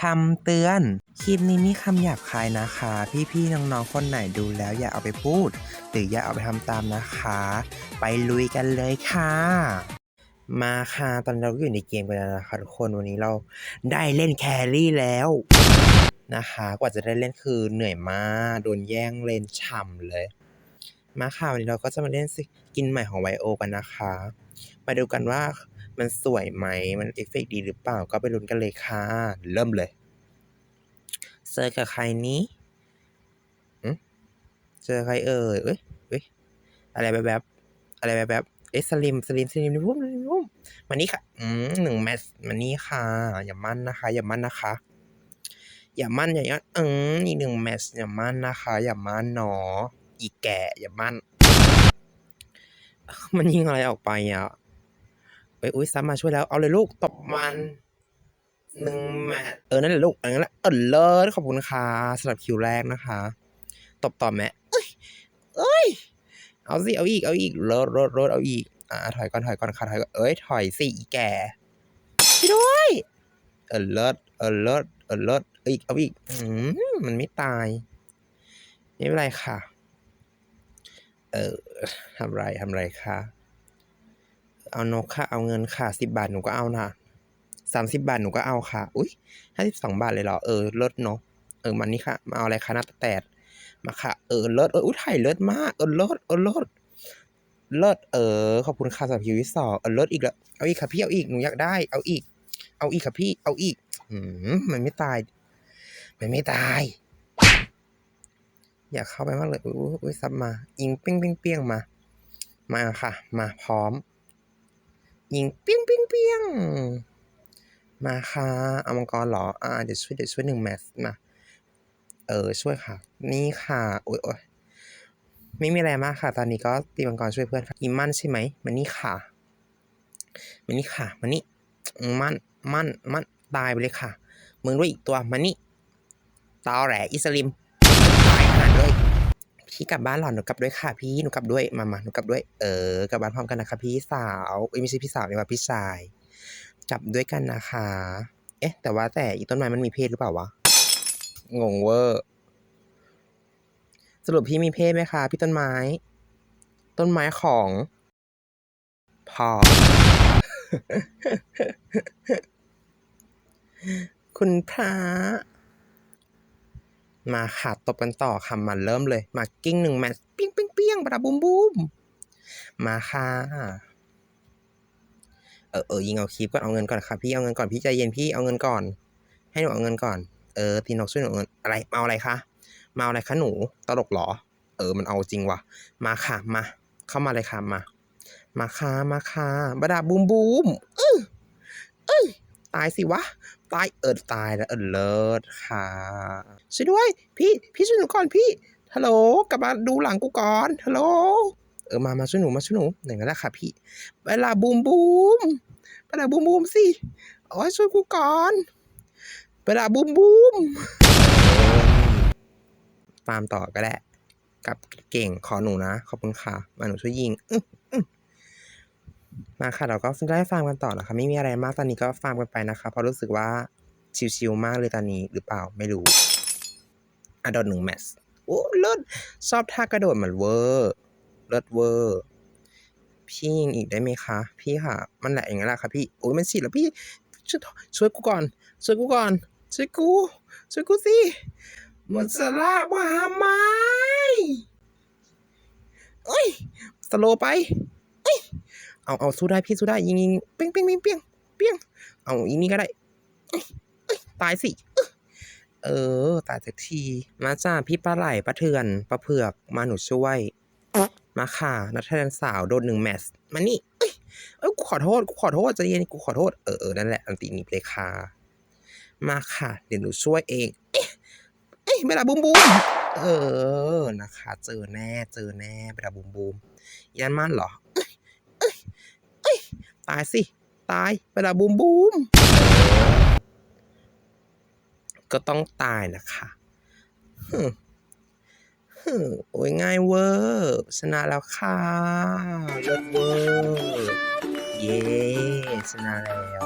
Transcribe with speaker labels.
Speaker 1: คำเตือน คลิปนี้มีคำหยาบคายนะคะ พี่ๆน้องๆคนไหนดูแล้วอย่าเอาไปพูด หรืออย่าเอาไปทำตามนะคะ ไปลุยกันเลยค่ะ มาค่ะตอนเราอยู่ในเกมกันแล้วนะคะทุกคนวันนี้เราได้เล่นแครี่แล้วนะคะ กว่าจะได้เล่นคือเหนื่อยมาก โดนแย่งเล่นฉ่ำเลย มาค่ะวันนี้เราก็จะมาเล่นสกินใหม่ของไวโอกันนะคะ มาดูกันว่ามันสวยไหม มันเอฟเฟกต์ดีหรือเปล่า ก็ไปลุ้นกันเลยค่ะ เริ่มเลย เจอกับใครนี้อืมเจอใครเอ่ยเอ้ยเอ้ย อะไรแบบแบบ อะไรแบบแบบเอ๊ะสลิม สลิม สลิมนี่พุ่มสลิมพุ่มมานี่ค่ะ อืมหนึ่งแมตช์มานี่ค่ะ อย่ามั่นนะคะ อย่ามั่นนะคะ อย่ามั่นอย่างเงี้ยอืมอีกหนึ่งแมตช์อย่ามั่นนะคะ อย่ามั่นหนาะ ออีแก่อย่ามั่น มันยิงอะไรออกไปอะเอ้ยอุ้ยซ้ำมาช่วยแล้ว เอาเลยลูกตบมันหนึ่งแมตช์เออ นั่นแหละลูกอันนั้นแหละเออเลิศขอบคุณค่ะสำหรับคิวแรกนะคะ ตบต่อแม่เอ้ยเอ้ย เอาสิ เอาอีก เอาอีกเลิศเลิศเลิศเอาอีก อ่า ถอยก่อนถอยก่อนค่ะถอยก่อนเอ้ย ถอยสิอีแก่ด้วย เออเลิศเออเลิศเออเลิศเอาอีก เอาอีก อืมมันไม่ตาย ไม่เป็นไรค่ะ เออทำไรทำไรคะเอานกค่ะ เอาเงินค่ะสิบบาทหนูก็เอานะสามสิบบาทหนูก็เอาค่ะ อุ้ยห้าสิบสองบาทเลยเหรอ เออเลิศเนาะเออมันนี่ค่ะ มาเอาอะไรคะหน้าตาแตดมาค่ะ เออเลิศเอออุ้ยถ่ายเลิศมาก เออเลิศเออเลิศเลิศเออ ขอบคุณค่ะสำหรับคิวที่สองเออเลิศอีกแล้ว เอาอีกค่ะพี่ เอาอีก หนูอยากได้ เอาอีก เอาอีกค่ะพี่ เอาอีก อืมมันไม่ตาย มันไม่ตาย อยากเข้าไปมากเลยอุ้ยอุ้ยซับมา ยิงเปี้ยงเปี้ยงเปี้ยงมา มาค่ะ มาพร้อม ยิงเปี้ยงเปี้ยงเปี้ยง มาค่ะเอามังกรหรอ อ่าเดี๋ยวช่วยเดี๋ยวช่วยหนึ่งแมสมา เออช่วยค่ะ นี่ค่ะโอ้ยโอ้ยไม่มีอะไรมากค่ะ ตอนนี้ก็ตีมังกรช่วยเพื่อนอีมั่นใช่ไหมมันนี่ค่ะ มันนี่ค่ะ มันนี่มั่นมั่นมั่นตายไปเลยค่ะ มึงด้วยอีกตัวมันนี่ตอแหลอิสลิม ตาดเลยพี่กลับบ้านหรอหนูกลับด้วยค่ะพี่หนูกลับด้วยมามาหนูกลับด้วยเออกลับบ้านพร้อมกันนะคะพี่สาวอ้ยไม่ใช่พี่สาวนี่ว่าพี่ชายกลับด้วยกันนะคะ เอ๊ะ แต่ว่าแต่อีต้นไม้มันมีเพศหรือเปล่าวะงงเวอร์สรุปพี่มีเพศไหมคะพี่ต้นไม้ ต้นไม้ของพอคุณพระ มาค่ะตบกันต่อค่ะมาเริ่มเลยมากิ้งหนึ่งแมตช์เปี้ยงเปี้ยงเปี้ยงบราบูมบูมมาค่ะเออเออยิงเอาคลิปก่อนเอาเงินก่อนค่ะพี่เอาเงินก่อนพี่ใจเย็นพี่เอาเงินก่อน ให้หนูเอาเงินก่อนเออทีนกช่วยหนูเอาเงินอะไรมาเอาอะไรคะมาเอาอะไรคะหนูตลกหรอ เออมันเอาจริงว่ะ มาค่ะมา เข้ามาเลยค่ะมา มาค่ะมาค่ะบดาบูมบูมเออเอ้ยตายสิวะ ตายเออตายแล้วเออเลิศค่ะช่วยด้วย พี่พี่ช่วยหนูก่อนพี่ฮัลโหลกลับมาดูหลังกูก่อนฮัลโหลเออมามาช่วยหนูมาช่วยหนูอย่างนั้นแหละค่ะพี่เวลาบูมบูมเวลาบูมบูมสิโอ้ยช่วยกูก่อนเวลาบูมบูมฟาร์มต่อก็ได้กับเก่งขอหนูนะ ขอบคุณค่ะ มาหนูช่วยยิงอ มาค่ะเราก็ได้ฟาร์มกันต่อนะคะไม่มีอะไรมากตอนนี้ก็ฟาร์มกันไปนะคะเพราะรู้สึกว่าชิวๆมากเลยตอนนี้หรือเปล่าไม่รู้อะโดนหนึ่งแมตช์โอ้เลิศชอบท่ากระโดดเหมือนเวอร์เลิศเวอร์พี่ยิงอีกได้ไหมคะ พี่ค่ะ มันแหละอย่างนั้นแหละค่ะพี่โอ้ยมันฉีดแล้วพี่ช่วยช่วยกูก่อน ช่วยกูก่อน ช่วยกู ช่วยกูสิมันจะลากมาทำไมเอ้ยสโลไป เอาเอาสู้ได้พี่สู้ได้ยิงยิงเปี้ยงเปี้ยงเปี้ยงเปี้ยงเปี้ยงเอาอีนี่ก็ได้ตายสิเออตายสักที มาจ้าพี่ปลาไหลปลาเถื่อนปลาเผือกมาหนูช่วย มาค่ะ นักแสดงสาวโดนหนึ่งแมตช์มานี่เอ้ยเอ้ยกูขอโทษกูขอโทษใจเย็นกูขอโทษเออเออนั่นแหละอันตีนี้เลยค่ะมาค่ะ เดี๋ยวหนูช่วยเองเอ๊ะเอ้ยเวลาบูมบูมเออนะคะ เจอแน่เจอแน่เวลาบูมบูมยันมั่นเหรอ ตายสิ ตายไปละบูมบูมก็ต้องตายนะคะโอ้ยง่ายเวอร์ชนะแล้วค่ะเลิศเวอร์เย้ชนะแล้ว